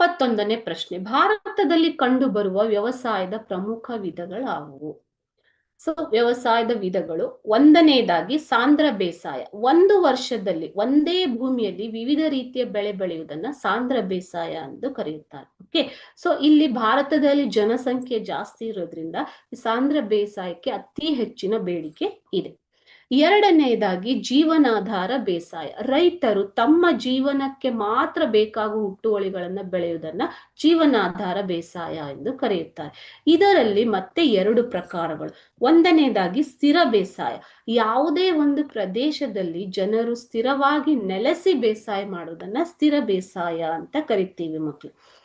ಇಪ್ಪತ್ತೊಂದನೇ ಪ್ರಶ್ನೆ. ಭಾರತದಲ್ಲಿ ಕಂಡುಬರುವ ವ್ಯವಸಾಯದ ಪ್ರಮುಖ ವಿಧಗಳಾವುವು? ಸೊ ವ್ಯವಸಾಯದ ವಿಧಗಳು. ಒಂದನೇದಾಗಿ ಸಾಂದ್ರ ಬೇಸಾಯ. ಒಂದು ವರ್ಷದಲ್ಲಿ, ಒಂದೇ ಭೂಮಿಯಲ್ಲಿ ವಿವಿಧ ರೀತಿಯ ಬೆಳೆ ಬೆಳೆಯುವುದನ್ನ ಸಾಂದ್ರ ಬೇಸಾಯ ಎಂದು ಕರೆಯುತ್ತಾರೆ. ಓಕೆ ಸೊ ಇಲ್ಲಿ ಭಾರತದಲ್ಲಿ ಜನಸಂಖ್ಯೆ ಜಾಸ್ತಿ ಇರೋದ್ರಿಂದ ಸಾಂದ್ರ ಬೇಸಾಯಕ್ಕೆ ಅತಿ ಹೆಚ್ಚಿನ ಬೇಡಿಕೆ ಇದೆ. ಎರಡನೆಯದಾಗಿ ಜೀವನಾಧಾರ ಬೇಸಾಯ. ರೈತರು ತಮ್ಮ ಜೀವನಕ್ಕೆ ಮಾತ್ರ ಬೇಕಾಗುವ ಹುಟ್ಟುವಳಿಗಳನ್ನ ಬೆಳೆಯುವುದನ್ನ ಜೀವನಾಧಾರ ಬೇಸಾಯ ಎಂದು ಕರೆಯುತ್ತಾರೆ. ಇದರಲ್ಲಿ ಮತ್ತೆ ಎರಡು ಪ್ರಕಾರಗಳು. ಒಂದನೇದಾಗಿ ಸ್ಥಿರ ಬೇಸಾಯ. ಯಾವುದೇ ಒಂದು ಪ್ರದೇಶದಲ್ಲಿ ಜನರು ಸ್ಥಿರವಾಗಿ ನೆಲೆಸಿ ಬೇಸಾಯ ಮಾಡುವುದನ್ನ ಸ್ಥಿರ ಬೇಸಾಯ ಅಂತ ಕರಿತೀವಿ ಮಕ್ಕಳು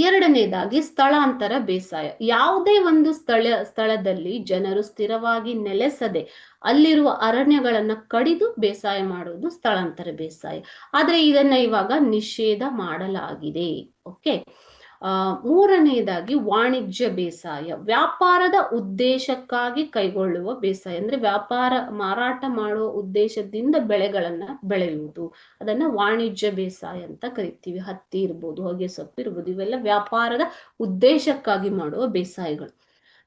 ಎರಡನೇದಾಗಿ ಸ್ಥಳಾಂತರ ಬೇಸಾಯ. ಯಾವುದೇ ಒಂದು ಸ್ಥಳ, ಸ್ಥಳದಲ್ಲಿ ಜನರು ಸ್ಥಿರವಾಗಿ ನೆಲೆಸದೆ ಅಲ್ಲಿರುವ ಅರಣ್ಯಗಳನ್ನ ಕಡಿದು ಬೇಸಾಯ ಮಾಡುವುದು ಸ್ಥಳಾಂತರ ಬೇಸಾಯ. ಆದ್ರೆ ಇದನ್ನ ಇವಾಗ ನಿಷೇಧ ಮಾಡಲಾಗಿದೆ. ಓಕೆ? ಮೂರನೆಯದಾಗಿ ವಾಣಿಜ್ಯ ಬೇಸಾಯ. ವ್ಯಾಪಾರದ ಉದ್ದೇಶಕ್ಕಾಗಿ ಕೈಗೊಳ್ಳುವ ಬೇಸಾಯ ಅಂದ್ರೆ ವ್ಯಾಪಾರ, ಮಾರಾಟ ಮಾಡುವ ಉದ್ದೇಶದಿಂದ ಬೆಳೆಗಳನ್ನ ಬೆಳೆಯುವುದು. ಅದನ್ನ ವಾಣಿಜ್ಯ ಬೇಸಾಯ ಅಂತ ಕರಿತೀವಿ. ಹತ್ತಿ ಇರ್ಬೋದು, ಹೊಗೆ ಸೊಪ್ಪು ಇರ್ಬೋದು, ಇವೆಲ್ಲ ವ್ಯಾಪಾರದ ಉದ್ದೇಶಕ್ಕಾಗಿ ಮಾಡುವ ಬೇಸಾಯಗಳು.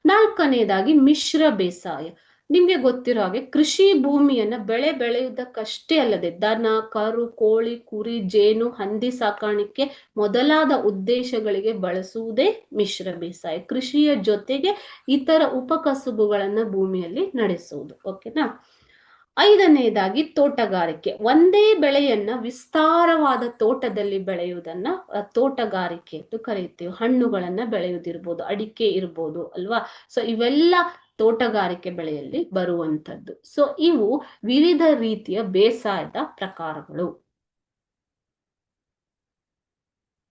ನಾಲ್ಕನೆಯದಾಗಿ ಮಿಶ್ರ ಬೇಸಾಯ. ನಿಮ್ಗೆ ಗೊತ್ತಿರೋ ಹಾಗೆ ಕೃಷಿ ಭೂಮಿಯನ್ನ ಬೆಳೆ ಬೆಳೆಯುವುದಕ್ಕಷ್ಟೇ ಅಲ್ಲದೆ ದನ, ಕರು, ಕೋಳಿ, ಕುರಿ, ಜೇನು, ಹಂದಿ ಸಾಕಾಣಿಕೆ ಮೊದಲಾದ ಉದ್ದೇಶಗಳಿಗೆ ಬಳಸುವುದೇ ಮಿಶ್ರ ಬೇಸಾಯ. ಕೃಷಿಯ ಜೊತೆಗೆ ಇತರ ಉಪಕಸುಬುಗಳನ್ನ ಭೂಮಿಯಲ್ಲಿ ನಡೆಸುವುದು. ಓಕೆನಾ? ಐದನೆಯದಾಗಿ ತೋಟಗಾರಿಕೆ. ಒಂದೇ ಬೆಳೆಯನ್ನ ವಿಸ್ತಾರವಾದ ತೋಟದಲ್ಲಿ ಬೆಳೆಯುವುದನ್ನ ತೋಟಗಾರಿಕೆ ಎಂದು ಕರೆಯುತ್ತೇವೆ. ಹಣ್ಣುಗಳನ್ನ ಬೆಳೆಯುವುದಿರ್ಬೋದು, ಅಡಿಕೆ ಇರ್ಬೋದು, ಅಲ್ವಾ? ಸೊ ಇವೆಲ್ಲ ತೋಟಗಾರಿಕೆ ಬೆಳೆಯಲ್ಲಿ ಬರುವಂಥದ್ದು. ಸೊ ಇವು ವಿವಿಧ ರೀತಿಯ ಬೇಸಾಯದ ಪ್ರಕಾರಗಳು.